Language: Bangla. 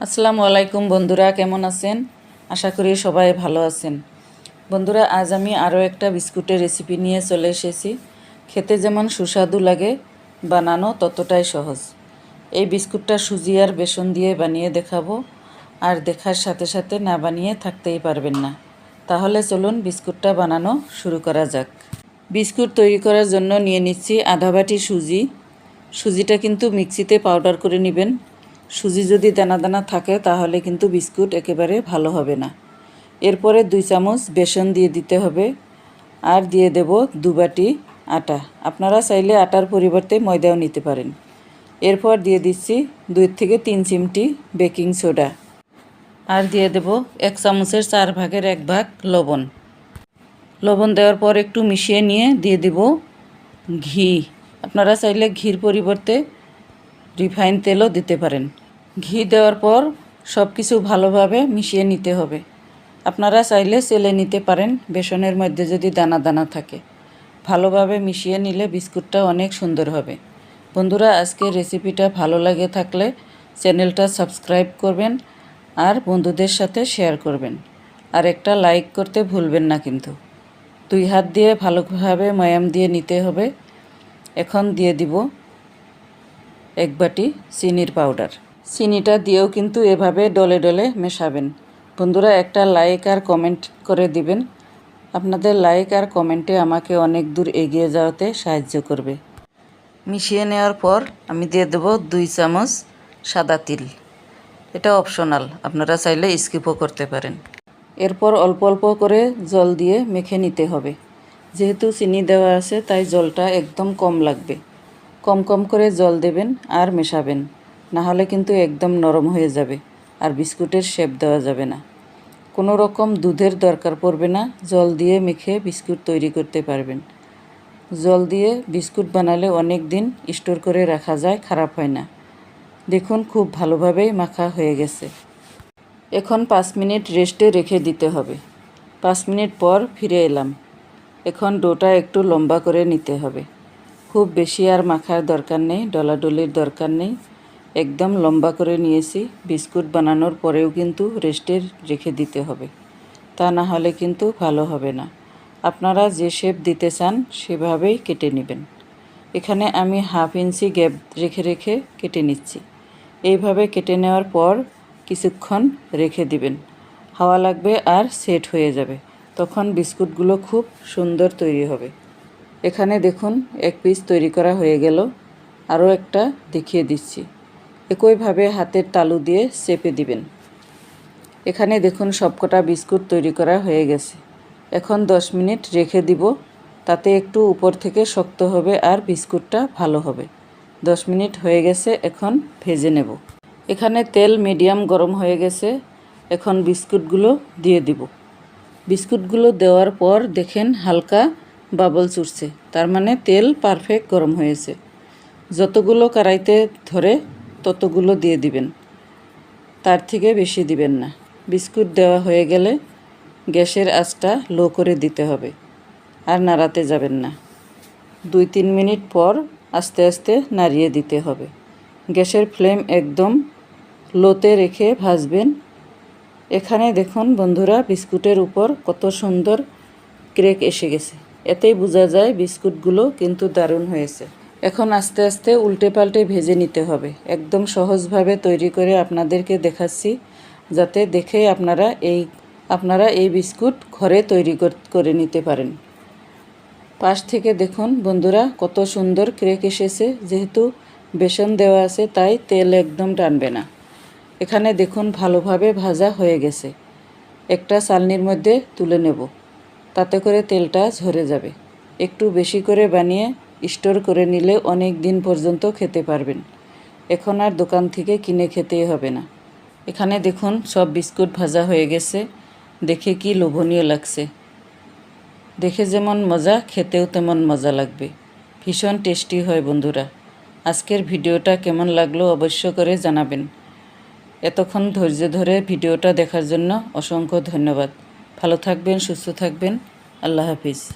আসসালামু আলাইকুম বন্ধুরা, কেমন আছেন? আশা করি সবাই ভালো আছেন। বন্ধুরা, আজ আমি আরও একটা বিস্কুটের রেসিপি নিয়ে চলে এসেছি। খেতে যেমন সুস্বাদু লাগে, বানানো ততটাই সহজ। এই বিস্কুটটা সুজি আর বেসন দিয়ে বানিয়ে দেখাবো। আর দেখার সাথে সাথে না বানিয়ে থাকতেই পারবেন না। তাহলে চলুন বিস্কুটটা বানানো শুরু করা যাক। বিস্কুট তৈরি করার জন্য নিয়ে নিচ্ছি আধা বাটি সুজি। সুজিটা কিন্তু মিক্সিতে পাউডার করে নেবেন। সুজি যদি দানা দানা থাকে, তাহলে কিন্তু বিস্কুট একেবারে ভালো হবে না। এরপরে দুই চামচ বেসন দিয়ে দিতে হবে, আর দিয়ে দেব দু বাটি আটা। আপনারা চাইলে আটার পরিবর্তে ময়দাও নিতে পারেন। এরপর দিয়ে দিচ্ছি দুই থেকে তিন চিমটি বেকিং সোডা। আর দিয়ে দেব এক চামচের চার ভাগের এক ভাগ লবণ। লবণ দেওয়ার পর একটু মিশিয়ে নিয়ে দিয়ে দেব ঘি। আপনারা চাইলে ঘির পরিবর্তে রিফাইন তেলও দিতে পারেন। ঘি দেওয়ার পর সব কিছু ভালোভাবে মিশিয়ে নিতে হবে। আপনারা চাইলে চেলে নিতে পারেন, বেসনের মধ্যে যদি দানা দানা থাকে। ভালোভাবে মিশিয়ে নিলে বিস্কুটটা অনেক সুন্দর হবে। বন্ধুরা, আজকের রেসিপিটা ভালো লাগে থাকলে চ্যানেলটা সাবস্ক্রাইব করবেন আর বন্ধুদের সাথে শেয়ার করবেন। আর একটা লাইক করতে ভুলবেন না কিন্তু। দুই হাত দিয়ে ভালোভাবে ময়াম দিয়ে নিতে হবে। এখন দিয়ে দিব এক বাটি চিনির পাউডার। চিনিটা দিয়েও কিন্তু এভাবে ডলে ডলে মেশাবেন। বন্ধুরা, একটা লাইক আর কমেন্ট করে দিবেন। আপনাদের লাইক আর কমেন্টে আমাকে অনেক দূর এগিয়ে যাওয়াতে সাহায্য করবে। মিশিয়ে নেওয়ার পর আমি দিয়ে দেব দুই চামচ সাদা তিল। এটা অপশনাল আপনারা চাইলে স্কিপও করতে পারেন। এরপর অল্প অল্প করে জল দিয়ে মেখে নিতে হবে। যেহেতু চিনি দেওয়া আছে, তাই জলটা একদম কম লাগবে। কম কম করে জল দেবেন আর মেশাবেন। না হলে কিন্তু একদম নরম হয়ে যাবে আর বিস্কুটের শেপ দেওয়া যাবে না। কোনো রকম দুধের দরকার পড়বে না, জল দিয়ে মেখে বিস্কুট তৈরি করতে পারবেন। জল দিয়ে বিস্কুট বানালে অনেক দিন স্টোর করে রাখা যায়, খারাপ হয় না। দেখুন খুব ভালোভাবেই মাখা হয়ে গেছে। এখন পাঁচ মিনিট রেস্টে রেখে দিতে হবে। পাঁচ মিনিট পর ফিরে এলাম। এখন ডোটা একটু লম্বা করে নিতে হবে। খুব বেশি আর মাখার দরকার নেই, ডলাডলির দরকার নেই। একদম লম্বা করে নিয়েছি। বিস্কুট বানানোর পরেও কিন্তু রেস্টে রেখে দিতে হবে। তা না হলে কিন্তু ভালো হবে না। আপনারা যে শেপ দিতে চান, সেভাবেই কেটে নেবেন। এখানে আমি হাফ ইঞ্চি গ্যাপ রেখে রেখে কেটে নিচ্ছি। এইভাবে কেটে নেওয়ার পর কিছুক্ষণ রেখে দিবেন। হাওয়া লাগবে আর সেট হয়ে যাবে। তখন বিস্কুটগুলো খুব সুন্দর তৈরি হবে। এখানে দেখুন, এক পিস তৈরি করা হয়ে গেল। আরও একটা দেখিয়ে দিচ্ছি। একইভাবে হাতের তালু দিয়ে চেপে দিবেন। এখানে দেখুন সবকটা বিস্কুট তৈরি করা হয়ে গেছে। এখন দশ মিনিট রেখে দিব, তাতে একটু উপর থেকে শক্ত হবে আর বিস্কুটটা ভালো হবে। দশ মিনিট হয়ে গেছে, এখন ভেজে নেব। এখানে তেল মিডিয়াম গরম হয়ে গেছে, এখন বিস্কুটগুলো দিয়ে দিব। বিস্কুটগুলো দেওয়ার পর দেখেন হালকা বাবল চুরছে তার মানে তেল পারফেক্ট গরম হয়েছে। যতগুলো কড়াইতে ধরে ততগুলো দিয়ে দিবেন। তার থেকে বেশি দিবেন না। বিস্কুট দেওয়া হয়ে গেলে গ্যাসের আঁচটা লো করে দিতে হবে। আর নাড়াতে যাবেন না। দুই তিন মিনিট পর আস্তে আস্তে নাড়িয়ে দিতে হবে। গ্যাসের ফ্লেম একদম লোতে রেখে ভাজবেন। এখানে দেখুন বন্ধুরা, বিস্কুটের উপর কত সুন্দর ক্রেক এসে গেছে। এতেই বোঝা যায় বিস্কুটগুলো কিন্তু দারুণ হয়েছে। এখন আস্তে আস্তে উল্টে পাল্টে ভেজে নিতে হবে। একদম সহজভাবে তৈরি করে আপনাদেরকে দেখাচ্ছি, যাতে দেখে আপনারা এই আপনারা এই বিস্কুট ঘরে তৈরি করে নিতে পারেন। পাশ থেকে দেখুন বন্ধুরা, কত সুন্দর ক্রেক এসেছে। যেহেতু বেসন দেওয়া আছে, তাই তেল একদম টানবে না। এখানে দেখুন ভালোভাবে ভাজা হয়ে গেছে। একটা চালনির মধ্যে তুলে নেব, তাতে করে তেলটা ঝরে যাবে। একটু বেশি করে বানিয়ে স্টোর করে নিলে অনেক দিন পর্যন্ত খেতে পারবেন। এখন আর দোকান থেকে কিনে খেতেই হবে না। এখানে দেখুন, সব বিস্কুট ভাজা হয়ে গেছে। দেখে কি লোভনীয় লাগছে। দেখে যেমন মজা, খেতেও তেমন মজা লাগবে। ভীষণ টেস্টি হয় বন্ধুরা। আজকের ভিডিওটা কেমন লাগল অবশ্য করে জানাবেন। এতক্ষণ ধৈর্য ধরে ভিডিওটা দেখার জন্য অসংখ্য ধন্যবাদ। ভালো থাকবেন, সুস্থ থাকবেন। আল্লাহ হাফিজ।